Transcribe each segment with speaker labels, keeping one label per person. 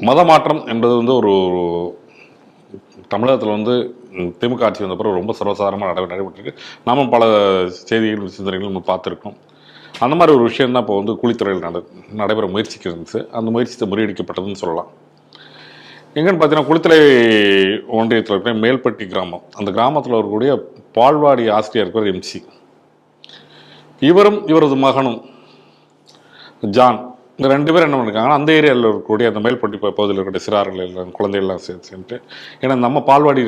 Speaker 1: மத மாற்றம் என்பது வந்து ஒரு தமிழகத்தில் வந்து திமுக ஆட்சி வந்த பிறகு ரொம்ப சர்வசாதாரமாக நடை நடைபெற்றிருக்கு. நாமும் பல செய்திகள் சிந்தனைகள் நம்ம பார்த்துருக்கோம். அந்த மாதிரி ஒரு விஷயம் தான் இப்போ வந்து குழித்துறையில் நட நடைபெற முயற்சிக்கு இருந்துச்சு. அந்த முயற்சி முறியடிக்கப்பட்டதுன்னு சொல்லலாம். எங்கன்னு பார்த்தீங்கன்னா குளித்தலை ஒன்றியத்தில் இருக்கிற மேல்பட்டி கிராமம். அந்த கிராமத்தில் இருக்கக்கூடிய பால்வாடி ஆசிரியர் இருக்கிற எம்சி இவரும் இவரது மகனும் ஜான். இந்த ரெண்டு பேரும் என்ன பண்ணிருக்காங்கன்னா அந்த ஏரியாவில் இருக்கக்கூடிய அந்த மேல்பட்டி பகுதியில் இருக்கக்கூடிய சிறார்கள் எல்லாம் குழந்தைகள்லாம் சேர்த்து சேர்ந்துட்டு ஏன்னா நம்ம பால்வாடி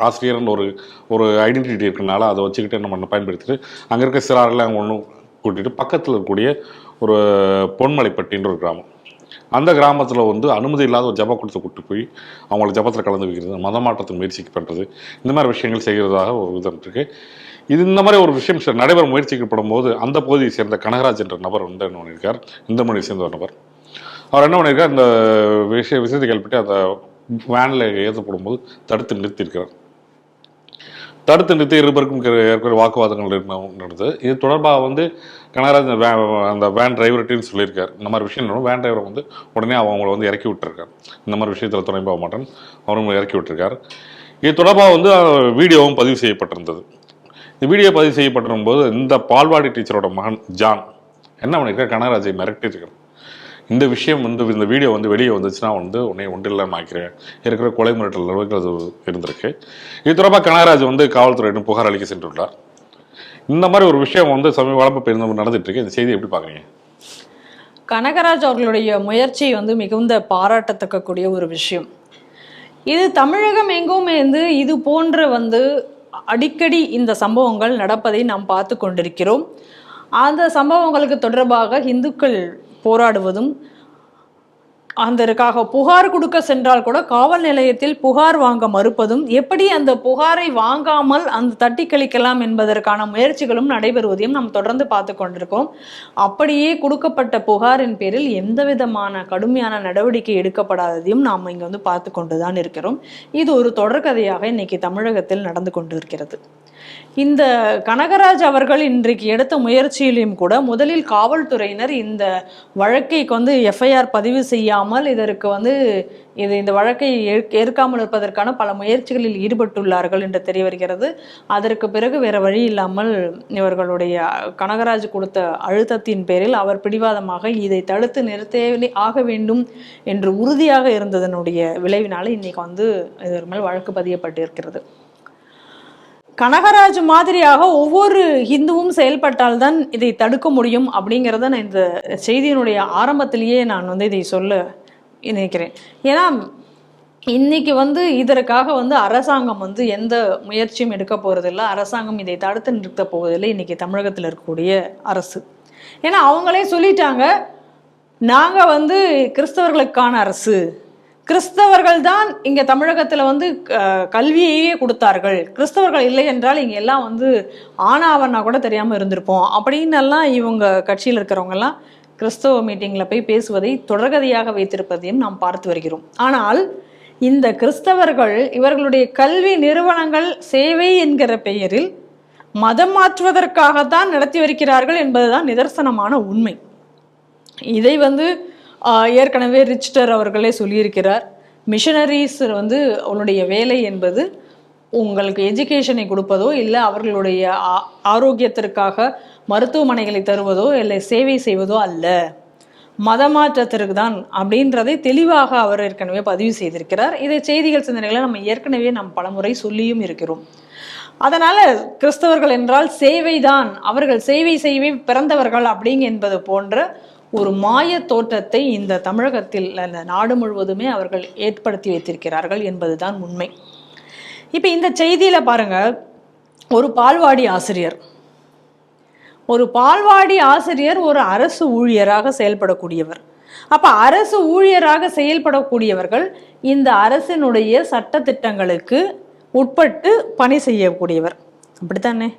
Speaker 1: ஆசிரியர்னு ஒரு ஒரு ஐடென்டிட்டி இருக்கனால அதை வச்சுக்கிட்டு என்ன பண்ண பயன்படுத்திட்டு அங்கே இருக்க சிறார்கள் அங்கே ஒன்று கூட்டிட்டு பக்கத்தில் இருக்கக்கூடிய ஒரு பொன்மலைப்பட்டின்ற ஒரு கிராமம். அந்த கிராமத்தில் வந்து அனுமதி இல்லாத ஒரு ஜப கொடுத்து கூட்டு போய் அவங்கள ஜபத்தில் கலந்து வைக்கிறது மத முயற்சிக்கு பண்ணுறது இந்த மாதிரி விஷயங்கள் செய்கிறதாக ஒரு விதம் இருக்குது இது இந்த மாதிரி ஒரு விஷயம் நடைபெற முயற்சிக்கப்படும் போது அந்த பகுதியை சேர்ந்த கனகராஜ் என்ற நபர் வந்து என்ன பண்ணியிருக்கார்? இந்த மொழியை சேர்ந்த ஒரு நபர். அவர் என்ன பண்ணியிருக்கார்? இந்த விஷய விஷயத்தை கேள்விப்பட்டு அந்த வேனில் ஏற்றப்படும் போது தடுத்து நிறுத்தியிருக்கிறார். தடுத்து நிறுத்தி இருவருக்கும் ஏற்கனவே வாக்குவாதங்கள் நடந்தது இது தொடர்பாக வந்து கனகராஜ் அந்த வே- அந்த வேன் டிரைவர்கிட்டையும் சொல்லியிருக்கார். இந்த மாதிரி விஷயம் வேன் டிரைவர் வந்து உடனே அவங்கள வந்து இறக்கி விட்டுருக்கார். இந்த மாதிரி விஷயத்தில் துணை போக மாட்டேன் அவரும் இறக்கி விட்டுருக்கார். இது தொடர்பாக வந்து வீடியோவும் பதிவு செய்யப்பட்டிருந்தது. இந்த வீடியோ பதிவு செய்யப்பட்டிருக்கும் போது இந்த பால்வாடி டீச்சரோட மகன் ஜான் என்ன பண்ணியிருக்கார் கனகராஜை மிரட்டியிருக்கார் இந்த விஷயம் வந்து இந்த வீடியோ வந்து வெளியே வந்துச்சுன்னா வந்து உன்னை ஒன்றில்லாம ஆக்கிறேன். இருக்கிற கொலை மிரட்டல் அளவுக்கு அது இருந்திருக்கு. இது தொடர்பாக கனகராஜ் வந்து காவல்துறையிடம் புகார் அளிக்க சென்றுள்ளார். இந்த மாதிரி ஒரு விஷயம் வந்து சமீப வளர்ப்பு பெருந்த நடந்துட்டு இருக்கு. இந்த செய்தி எப்படி பாக்குறீங்க
Speaker 2: கனகராஜ் அவர்களுடைய முயற்சி வந்து மிகுந்த பாராட்டத்தக்கக்கூடிய ஒரு விஷயம். இது தமிழகம் எங்கும் இருந்து இது போன்ற வந்து அடிக்கடி இந்த சம்பவங்கள் நடப்பதை நாம் பார்த்து கொண்டிருக்கிறோம். அந்த சம்பவங்களுக்கு தொடர்பாக இந்துக்கள் போராடுவதும் அந்தருக்காக புகார் கொடுக்க சென்றால் கூட காவல் நிலையத்தில் புகார் வாங்க மறுப்பதும் எப்படி அந்த புகாரை வாங்காமல் அந்த தட்டி கழிக்கலாம் என்பதற்கான முயற்சிகளும் நடைபெறுவதையும் நாம் தொடர்ந்து பார்த்து கொண்டிருக்கோம். அப்படியே கொடுக்கப்பட்ட புகாரின் பேரில் எந்த விதமான கடுமையான நடவடிக்கை எடுக்கப்படாததையும் நாம் இங்கே வந்து பார்த்து கொண்டுதான் இருக்கிறோம். இது ஒரு தொடர்கதையாக இன்னைக்கு தமிழகத்தில் நடந்து கொண்டிருக்கிறது. இந்த கனகராஜ் அவர்கள் இன்றைக்கு எடுத்த முயற்சியிலும் கூட முதலில் காவல்துறையினர் இந்த வழக்கை வந்து எஃப்ஐஆர் பதிவு செய்யாமல் இதற்கு வந்து இது இந்த வழக்கை ஏற்க- ஏற்காமல் இருப்பதற்கான பல முயற்சிகளில் ஈடுபட்டுள்ளார்கள் என்று தெரிய வருகிறது. அதற்கு பிறகு வேற வழி இல்லாமல் இவர்களுடைய கனகராஜ் கொடுத்த அழுத்தத்தின் பேரில் அவர் பிடிவாதமாக இதை தடுத்து நிறுத்தவே ஆக வேண்டும் என்று உறுதியாக இருந்ததனுடைய விளைவினால இன்னைக்கு வந்து இதற்கு மேல் வழக்கு பதியப்பட்டிருக்கிறது. கனகராஜ் மாதிரியாக ஒவ்வொரு ஹிந்துவும் செயல்பட்டால்தான் இதை தடுக்க முடியும் அப்படிங்கிறத நான் இந்த செய்தியினுடைய ஆரம்பத்திலேயே நான் வந்து இதை சொல்ல நினைக்கிறேன். ஏன்னா இன்னைக்கு வந்து இதற்காக வந்து அரசாங்கம் வந்து எந்த முயற்சியும் எடுக்க போகிறதில்ல அரசாங்கம் இதை தடுத்து நிறுத்த போவதில்லை. இன்னைக்கு தமிழகத்தில் இருக்கக்கூடிய அரசு. ஏன்னா அவங்களே சொல்லிட்டாங்க நாங்கள் வந்து கிறிஸ்தவர்களுக்கான அரசு. கிறிஸ்தவர்கள் தான் இங்கே தமிழகத்தில் வந்து கல்வியையே கொடுத்தார்கள். கிறிஸ்தவர்கள் இல்லை என்றால் இங்கே எல்லாம் வந்து ஆனாவன்னா கூட தெரியாமல் இருந்திருப்போம். அப்படின்னு எல்லாம் இவங்க கட்சியில் இருக்கிறவங்கெல்லாம் கிறிஸ்தவ மீட்டிங்கில் போய் பேசுவதை தொடர்கதையாக வைத்திருப்பதையும் நாம் பார்த்து வருகிறோம். ஆனால் இந்த கிறிஸ்தவர்கள் இவர்களுடைய கல்வி நிறுவனங்கள் சேவை என்கிற பெயரில் மதம் மாற்றுவதற்காகத்தான் நடத்தி வருகிறார்கள் என்பதுதான் நிதர்சனமான உண்மை. இதை வந்து ஏற்கனவே ரிச்டர் அவர்களே சொல்லியிருக்கிறார். மிஷனரிஸ் வந்து அவனுடைய வேலை என்பது உங்களுக்கு எஜுகேஷனை கொடுப்பதோ இல்லை அவர்களுடைய ஆ- ஆரோக்கியத்திற்காக மருத்துவமனைகளை தருவதோ இல்லை சேவை செய்வதோ அல்ல. மதமாற்றத்திற்கு தான் அப்படின்றதை தெளிவாக அவர் ஏற்கனவே பதிவு செய்திருக்கிறார். இதை செய்திகள் சிந்தனைகளை நம்ம ஏற்கனவே நம் பலமுறை சொல்லியும் இருக்கிறோம். அதனால கிறிஸ்தவர்கள் என்றால் சேவை தான் அவர்கள் சேவை செய்வே பிறந்தவர்கள் அப்படிங்க என்பது போன்ற ஒரு மாய தோற்றத்தை இந்த தமிழகத்தில் அந்த நாடு முழுவதுமே அவர்கள் ஏற்படுத்தி வைத்திருக்கிறார்கள் என்பதுதான் உண்மை. இப்போ இந்த செய்தியில் பாருங்க ஒரு பால்வாடி ஆசிரியர். ஒரு பால்வாடி ஆசிரியர் ஒரு அரசு ஊழியராக செயல்படக்கூடியவர். அப்போ அரசு ஊழியராக செயல்படக்கூடியவர்கள் இந்த அரசினுடைய சட்டத்திட்டங்களுக்கு உட்பட்டு பணி செய்யக்கூடியவர். அப்படித்தானே?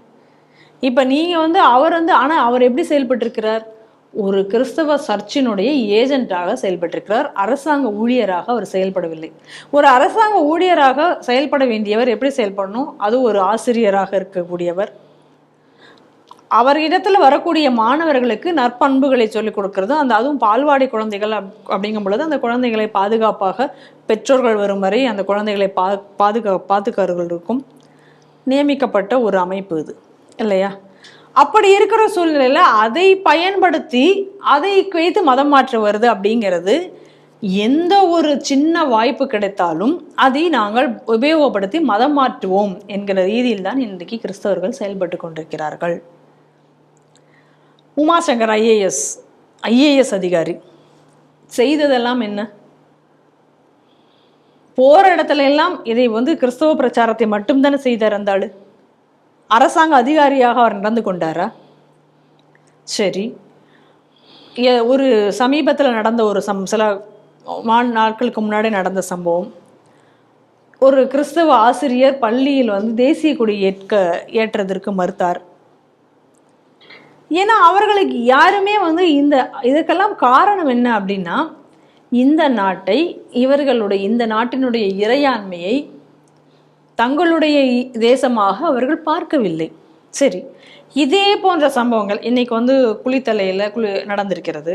Speaker 2: இப்போ நீங்கள் வந்து அவர் வந்து ஆனால் அவர் எப்படி செயல்பட்டிருக்கிறார்? ஒரு கிறிஸ்தவ சர்ச்சினுடைய ஏஜென்ட்டாக செயல்பட்டிருக்கிறார். அரசாங்க ஊழியராக அவர் செயல்படவில்லை. ஒரு அரசாங்க ஊழியராக செயல்பட வேண்டியவர் எப்படி செயல்படணும்? அது ஒரு ஆசிரியராக இருக்கக்கூடியவர். அவரிடத்துல வரக்கூடிய மாணவர்களுக்கு நற்பண்புகளை சொல்லிக் கொடுக்கறது. அந்த அதுவும் பால்வாடி குழந்தைகள் அப்- அப்படிங்கும் பொழுது அந்த குழந்தைகளை பாதுகாப்பாக பெற்றோர்கள் வரும் வரை அந்த குழந்தைகளை பா பாதுகா பாதுகாவலர்களுக்கும் நியமிக்கப்பட்ட ஒரு அமைப்பு இது. இல்லையா? அப்படி இருக்கிற சூழ்நிலையில் அதை பயன்படுத்தி அதை வைத்து மதம் மாற்ற வருது அப்படிங்கிறது எந்த ஒரு சின்ன வாய்ப்பு கிடைத்தாலும் அதை நாங்கள் உபயோகப்படுத்தி மதம் மாற்றுவோம் என்கிற ரீதியில் தான் இன்றைக்கு கிறிஸ்தவர்கள் செயல்பட்டு கொண்டிருக்கிறார்கள். உமாசங்கர் ஐஏஎஸ் ஐஏஎஸ் அதிகாரி செய்ததெல்லாம் என்ன? போற இடத்துல எல்லாம் இதை வந்து கிறிஸ்தவ பிரச்சாரத்தை மட்டும்தானே செய்தார் அந்த ஆள்? அரசாங்க அதிகாரியாக அவர் நடந்து கொண்டாரா? சரி. ஒரு சமீபத்தில் நடந்த ஒரு சம் சில நாட்களுக்கு முன்னாடி நடந்த சம்பவம். ஒரு கிறிஸ்தவ ஆசிரியர் பள்ளியில் வந்து தேசிய கொடி ஏற்க ஏற்றதற்கு மறுத்தார். ஏன்னா அவர்களுக்கு யாருமே வந்து இந்த இதுக்கெல்லாம் காரணம் என்ன அப்படின்னா இந்த நாட்டை இவர்களுடைய இந்த நாட்டினுடைய இறையாண்மையை தங்களுடைய தேசமாக அவர்கள் பார்க்கவில்லை. சரி இதே போன்ற சம்பவங்கள் இன்னைக்கு வந்து குளித்தலையில் குளி நடந்திருக்கிறது.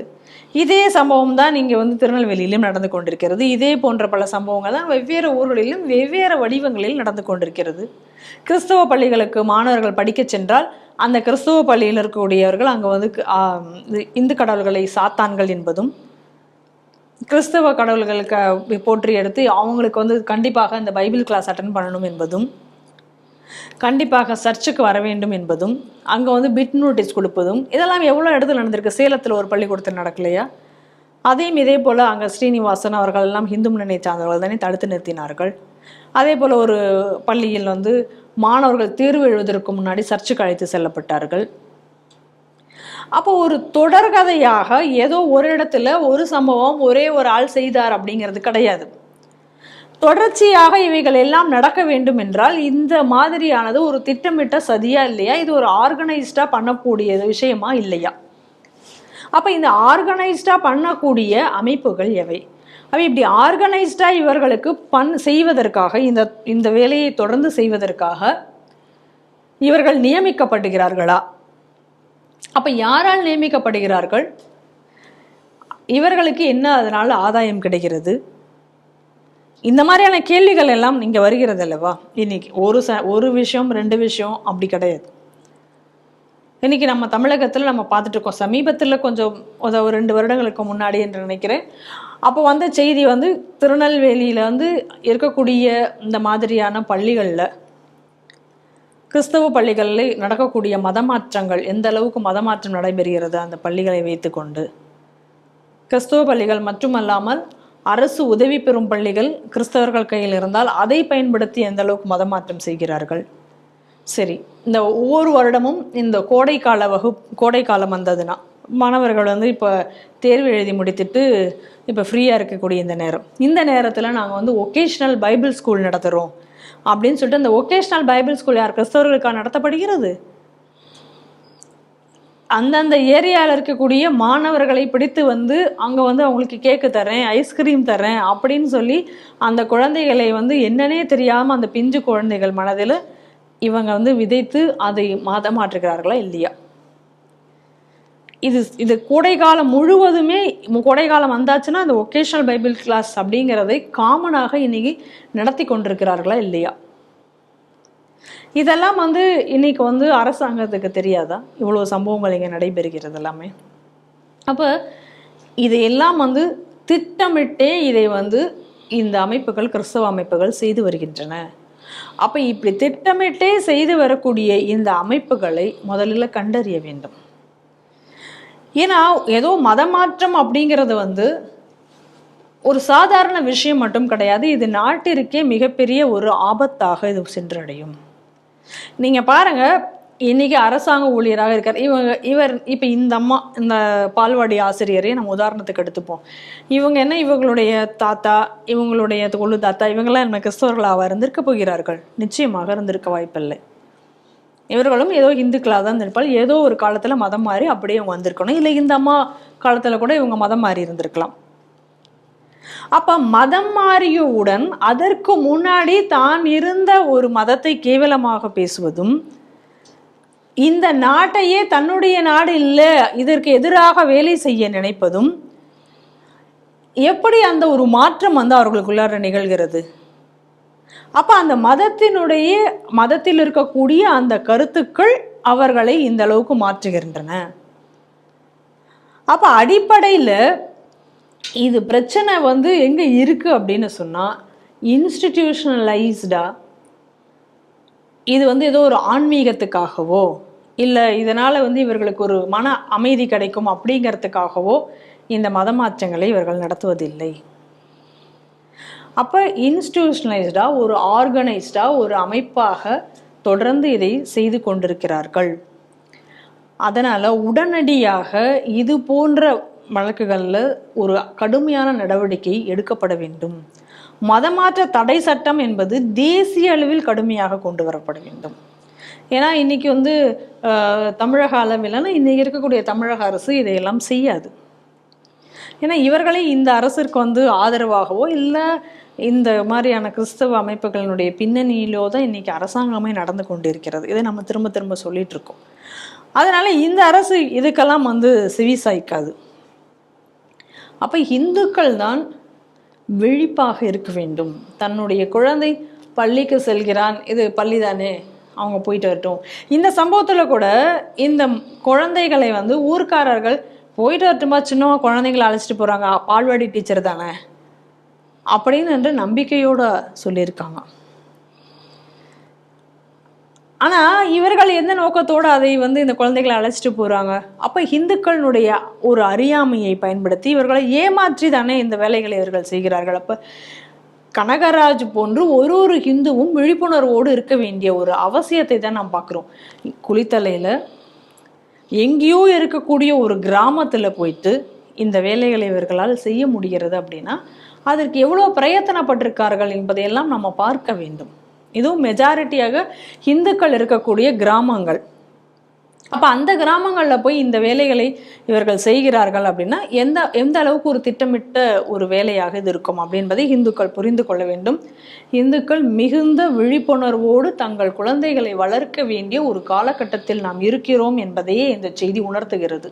Speaker 2: இதே சம்பவம் தான் இங்கே வந்து திருநெல்வேலியிலும் நடந்து கொண்டிருக்கிறது. இதே போன்ற பல சம்பவங்கள் தான் வெவ்வேறு ஊர்களிலும் வெவ்வேறு வடிவங்களில் நடந்து கொண்டிருக்கிறது. கிறிஸ்தவ பள்ளிகளுக்கு மாணவர்கள் படிக்கச் சென்றால் அந்த கிறிஸ்தவ பள்ளியில் இருக்கக்கூடியவர்கள் அங்கே வந்து இந்து கடவுள்களை சாத்தான்கள் என்பதும் கிறிஸ்தவ கடவுள்களுக்கு போற்றி எடுத்து அவங்களுக்கு வந்து கண்டிப்பாக இந்த பைபிள் கிளாஸ் அட்டன் பண்ணணும் என்பதும் கண்டிப்பாக சர்ச்சுக்கு வர வேண்டும் என்பதும் அங்கே வந்து பிட் நோட்டீஸ் கொடுப்பதும் இதெல்லாம் எவ்வளோ இடத்துல நடந்திருக்கு? சேலத்தில் ஒரு பள்ளிக்கூடத்தில் நடக்கலையா? அதையும் இதே போல் அங்கே ஸ்ரீனிவாசன் அவர்கள் எல்லாம் இந்து முன்னணி சார்ந்தவர்கள் தானே தடுத்து நிறுத்தினார்கள். அதே போல் ஒரு பள்ளியில் வந்து மாணவர்கள் தேர்வு எழுவதற்கு முன்னாடி சர்ச்சுக்கு அழைத்து செல்லப்பட்டார்கள். அப்போ ஒரு தொடர்கதையாக ஏதோ ஒரு இடத்துல ஒரு சம்பவம் ஒரே ஒரு ஆள் செய்தார் அப்படிங்கிறது கிடையாது. தொடர்ச்சியாக இவைகள் எல்லாம் நடக்க வேண்டும் என்றால் இந்த மாதிரியானது ஒரு திட்டமிட்ட சதியா இல்லையா? இது ஒரு ஆர்கனைஸ்டா பண்ணக்கூடிய விஷயமா இல்லையா? அப்ப இந்த ஆர்கனைஸ்டா பண்ணக்கூடிய அமைப்புகள் எவை? அவை இப்படி ஆர்கனைஸ்டா இவர்களுக்கு பண் செய்வதற்காக இந்த இந்த வேலையை தொடர்ந்து செய்வதற்காக இவர்கள் நியமிக்கப்படுகிறார்களா? அப்போ யாரால் நியமிக்கப்படுகிறார்கள்? இவர்களுக்கு என்ன அதனால் ஆதாயம் கிடைக்கிறது? இந்த மாதிரியான கேள்விகள் எல்லாம் இங்கே வருகிறது அல்லவா? இன்னைக்கு ஒரு ச ஒரு விஷயம் ரெண்டு விஷயம் அப்படி கிடையாது. இன்னைக்கு நம்ம தமிழகத்தில் நம்ம பார்த்துட்டு இருக்கோம். சமீபத்தில் கொஞ்சம் ஒரு ரெண்டு வருடங்களுக்கு முன்னாடி என்று நினைக்கிறேன். அப்போ வந்த செய்தி வந்து திருநெல்வேலியில் வந்து இருக்கக்கூடிய இந்த மாதிரியான பள்ளிகளில் கிறிஸ்தவ பள்ளிகளில் நடக்கக்கூடிய மதமாற்றங்கள் எந்த அளவுக்கு மதமாற்றம் நடைபெறுகிறது அந்த பள்ளிகளை வைத்துக்கொண்டு? கிறிஸ்தவ பள்ளிகள் மட்டுமல்லாமல் அரசு உதவி பெறும் பள்ளிகள் கிறிஸ்தவர்கள் கையில் இருந்தால் அதை பயன்படுத்தி எந்த அளவுக்கு மதமாற்றம் செய்கிறார்கள்? சரி இந்த ஒவ்வொரு வருடமும் இந்த கோடைக்கால வகுப் கோடைக்காலம் வந்ததுன்னா மாணவர்கள் வந்து இப்போ தேர்வு எழுதி முடித்துட்டு இப்போ ஃப்ரீயாக இருக்கக்கூடிய இந்த நேரம். இந்த நேரத்தில் நாங்கள் வந்து ஒகேஷ்னல் பைபிள் ஸ்கூல் நடத்துகிறோம் அப்படின்னு சொல்லிட்டு அந்த ஒகேஷ்னல் பைபிள் ஸ்கூல் யார் கிறிஸ்தவர்களுக்காக நடத்தப்படுகிறது? அந்தந்த ஏரியாவில் இருக்கக்கூடிய மாணவர்களை பிடித்து வந்து அங்கே வந்து அவங்களுக்கு கேக்கு தரேன் ஐஸ்கிரீம் தரேன் அப்படின்னு சொல்லி அந்த குழந்தைகளை வந்து என்னன்னே தெரியாமல் அந்த பிஞ்சு குழந்தைகள் மனதில் இவங்க வந்து விதைத்து அதை மாற்றுகிறார்களா இல்லையா? இது இது கோடைக்காலம் முழுவதுமே கோடைக்காலம் வந்தாச்சுன்னா அந்த ஒகேஷனல் பைபிள் கிளாஸ் அப்படிங்கிறதை காமனாக இன்னைக்கு நடத்தி கொண்டிருக்கிறார்களா இல்லையா? இதெல்லாம் வந்து இன்னைக்கு வந்து அரசாங்கத்துக்கு தெரியாதா? இவ்வளோ சம்பவங்கள் இங்கே நடைபெறுகிறது எல்லாமே. அப்போ இதையெல்லாம் வந்து திட்டமிட்டே இதை வந்து இந்த அமைப்புகள் கிறிஸ்தவ அமைப்புகள் செய்து வருகின்றன. அப்போ இப்படி திட்டமிட்டே செய்து வரக்கூடிய இந்த அமைப்புகளை முதலில் கண்டறிய வேண்டும். ஏன்னா ஏதோ மதமாற்றம் அப்படிங்கிறது வந்து ஒரு சாதாரண விஷயம் மட்டும் கிடையாது. இது நாட்டிற்கே மிகப்பெரிய ஒரு ஆபத்தாக இது சென்றடையும். நீங்கள் பாருங்கள் இன்னைக்கு அரசாங்க ஊழியராக இருக்கார். இவங்க இவர் இப்போ இந்த அம்மா இந்த பால்வாடி ஆசிரியரே நம்ம உதாரணத்துக்கு எடுத்துப்போம். இவங்க என்ன இவங்களுடைய தாத்தா இவங்களுடைய கொள்ளு தாத்தா இவங்கெல்லாம் நம்ம கிறிஸ்தவர்களாக இருந்திருக்க போகிறார்கள்? நிச்சயமாக இருந்திருக்க வாய்ப்பில்லை. இவர்களும் ஏதோ இந்துக்களாக தான் இருப்பால் ஏதோ ஒரு காலத்தில் மதம் மாறி அப்படியே இவங்க வந்திருக்கணும். இல்லை இந்த அம்மா காலத்தில் கூட இவங்க மதம் மாறி இருந்திருக்கலாம். அப்ப மதம் மாறியவுடன் அதற்கு முன்னாடி தான் இருந்த ஒரு மதத்தை கேவலமாக பேசுவதும் இந்த நாட்டையே தன்னுடைய நாடு இல்லை இதற்கு எதிராக வேலை செய்ய நினைப்பதும் எப்படி அந்த ஒரு மாற்றம் வந்து அவர்களுக்குள்ளார நிகழ்கிறது? அப்போ அந்த மதத்தினுடைய மதத்தில் இருக்கக்கூடிய அந்த கருத்துக்கள் அவர்களை இந்த அளவுக்கு மாற்றுகின்றன. அப்ப அடிப்படையில் இது பிரச்சனை வந்து எங்கே இருக்கு அப்படின்னு சொன்னா இன்ஸ்டிடியூஷனலைஸ்டாக இது வந்து ஏதோ ஒரு ஆன்மீகத்துக்காகவோ இல்லை இதனால் வந்து இவர்களுக்கு ஒரு மன அமைதி கிடைக்கும் அப்படிங்கிறதுக்காகவோ இந்த மத மாற்றங்களை இவர்கள் நடத்துவதில்லை. அப்போ இன்ஸ்டிடியூஷனலைஸ்டாக ஒரு ஆர்கனைஸ்டாக ஒரு அமைப்பாக தொடர்ந்து இதை செய்து கொண்டிருக்கிறார்கள். அதனால் உடனடியாக இது போன்ற வழக்குகளில் ஒரு கடுமையான நடவடிக்கை எடுக்கப்பட வேண்டும். மதமாற்ற தடை சட்டம் என்பது தேசிய அளவில் கடுமையாக கொண்டு வரப்பட வேண்டும். ஏன்னா இன்னைக்கு வந்து தமிழக அளவிலான இன்னைக்கு இருக்கக்கூடிய தமிழக அரசு இதையெல்லாம் செய்யாது. ஏன்னா இவர்களே இந்த அரசிற்கு வந்து ஆதரவாகவோ இல்லை இந்த மாதிரியான கிறிஸ்தவ அமைப்புகளினுடைய பின்னணியிலோ தான் இன்றைக்கி அரசாங்கமே நடந்து கொண்டிருக்கிறது. இதை நம்ம திரும்ப திரும்ப சொல்லிகிட்ருக்கோம் இருக்கோம். இந்த அரசு இதுக்கெல்லாம் வந்து செவிசாய்க்காது அப்போ இந்துக்கள் தான் விழிப்பாக இருக்க வேண்டும். தன்னுடைய குழந்தை பள்ளிக்கு செல்கிறான். இது பள்ளி தானே அவங்க போயிட்டு வரட்டும். இந்த சம்பவத்தில் கூட இந்த குழந்தைகளை வந்து ஊர்க்காரர்கள் போயிட்டு வரட்டுமா சின்னவா குழந்தைங்களை அழைச்சிட்டு போகிறாங்க பால்வாடி டீச்சர் தானே? அப்படின்னு என்று நம்பிக்கையோட சொல்லியிருக்காங்க. ஆனா இவர்கள் எந்த நோக்கத்தோட அதை வந்து இந்த குழந்தைகளை அழைச்சிட்டு போறாங்க? அப்ப இந்துக்களுடைய ஒரு அறியாமையை பயன்படுத்தி இவர்களை ஏமாற்றி தானே இந்த வேலைகளை இவர்கள் செய்கிறார்கள். அப்ப கனகராஜ் போன்று ஒரு ஒரு ஹிந்துவும் விழிப்புணர்வோடு இருக்க வேண்டிய ஒரு அவசியத்தை தான் நாம் பார்க்குறோம். குளித்தலையில் எங்கேயோ இருக்கக்கூடிய ஒரு கிராமத்தில் போயிட்டு இந்த வேலைகளை இவர்களால் செய்ய முடிகிறது அப்படின்னா அதற்கு எவ்வளோ பிரயத்தனப்பட்டிருக்கார்கள் என்பதையெல்லாம் நம்ம பார்க்க வேண்டும். இதுவும் மெஜாரிட்டியாக இந்துக்கள் இருக்கக்கூடிய கிராமங்கள். அப்போ அந்த கிராமங்களில் போய் இந்த வேலைகளை இவர்கள் செய்கிறார்கள் அப்படின்னா எந்த எந்த அளவுக்கு ஒரு திட்டமிட்ட ஒரு வேலையாக இது இருக்கும் அப்படின்பதை இந்துக்கள் புரிந்து கொள்ள வேண்டும். இந்துக்கள் மிகுந்த விழிப்புணர்வோடு தங்கள் குழந்தைகளை வளர்க்க வேண்டிய ஒரு காலகட்டத்தில் நாம் இருக்கிறோம் என்பதையே இந்த செய்தி உணர்த்துகிறது.